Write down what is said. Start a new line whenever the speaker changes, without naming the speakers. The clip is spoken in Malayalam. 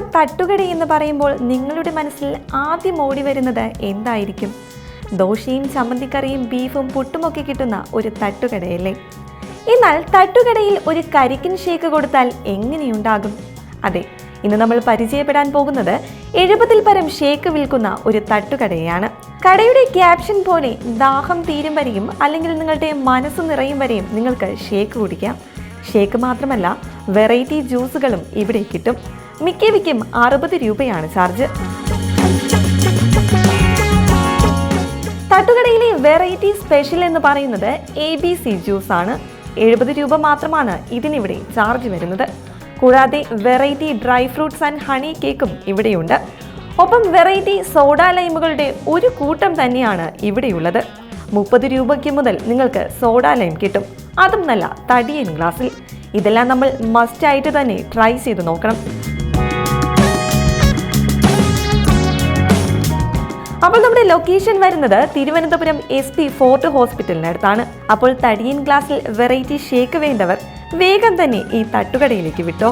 തട്ടുകട എന്ന് പറയുമ്പോൾ നിങ്ങളുടെ മനസ്സിൽ ആദ്യം ഓടി വരുന്നത് എന്തായിരിക്കും? ദോശയും ചമ്മന്തിക്കറിയും ബീഫും പുട്ടുമൊക്കെ കിട്ടുന്ന ഒരു തട്ടുകടയല്ലേ? എന്നാൽ തട്ടുകടയിൽ ഒരു കരിക്കിൻ ഷേക്ക് കൊടുത്താൽ എങ്ങനെയുണ്ടാകും? അതെ ഇന്ന് നമ്മൾ പരിചയപ്പെടാൻ പോകുന്നത് എഴുപതിൽ പരം ഷേക്ക് വിൽക്കുന്ന ഒരു തട്ടുകടയാണ്. കടയുടെ ക്യാപ്ഷൻ പോലെ ദാഹം തീരും വരെയും അല്ലെങ്കിൽ നിങ്ങളുടെ മനസ്സ് നിറയും വരെയും നിങ്ങൾക്ക് ഷേക്ക് കുടിക്കാം. ഷേക്ക് മാത്രമല്ല വെറൈറ്റി ജ്യൂസുകളും ഇവിടെ കിട്ടും. മിക്കവയ്ക്കും അറുപത് രൂപയാണ് ചാർജ്. തട്ടുകടയിലെ വെറൈറ്റി സ്പെഷ്യൽ എന്ന് പറയുന്നത് എ ബി സി ജ്യൂസ് ആണ്. എഴുപത് രൂപ മാത്രമാണ് ഇതിനിവിടെ ചാർജ് വരുന്നത്. കൂടാതെ variety dry fruits and honey കേക്കും ഇവിടെയുണ്ട്. ഒപ്പം വെറൈറ്റി സോഡ ലൈമുകളുടെ ഒരു കൂട്ടം തന്നെയാണ് ഇവിടെയുള്ളത്. മുപ്പത് രൂപയ്ക്ക് മുതൽ നിങ്ങൾക്ക് സോഡ ലൈം കിട്ടും. അതും നല്ല തടിയൻ ഗ്ലാസ്സിൽ. ഇതെല്ലാം നമ്മൾ മസ്റ്റായിട്ട് തന്നെ ട്രൈ ചെയ്ത് നോക്കണം. അപ്പോൾ നമ്മുടെ ലൊക്കേഷൻ വരുന്നത് തിരുവനന്തപുരം എസ് പി ഫോർട്ട് ഹോസ്പിറ്റലിനടുത്താണ് അപ്പോൾ തടിയൻ ഗ്ലാസ്സിൽ വെറൈറ്റി ഷേക്ക് വേണ്ടവർ വേഗം തന്നെ ഈ തട്ടുകടയിലേക്ക് വിട്ടോ.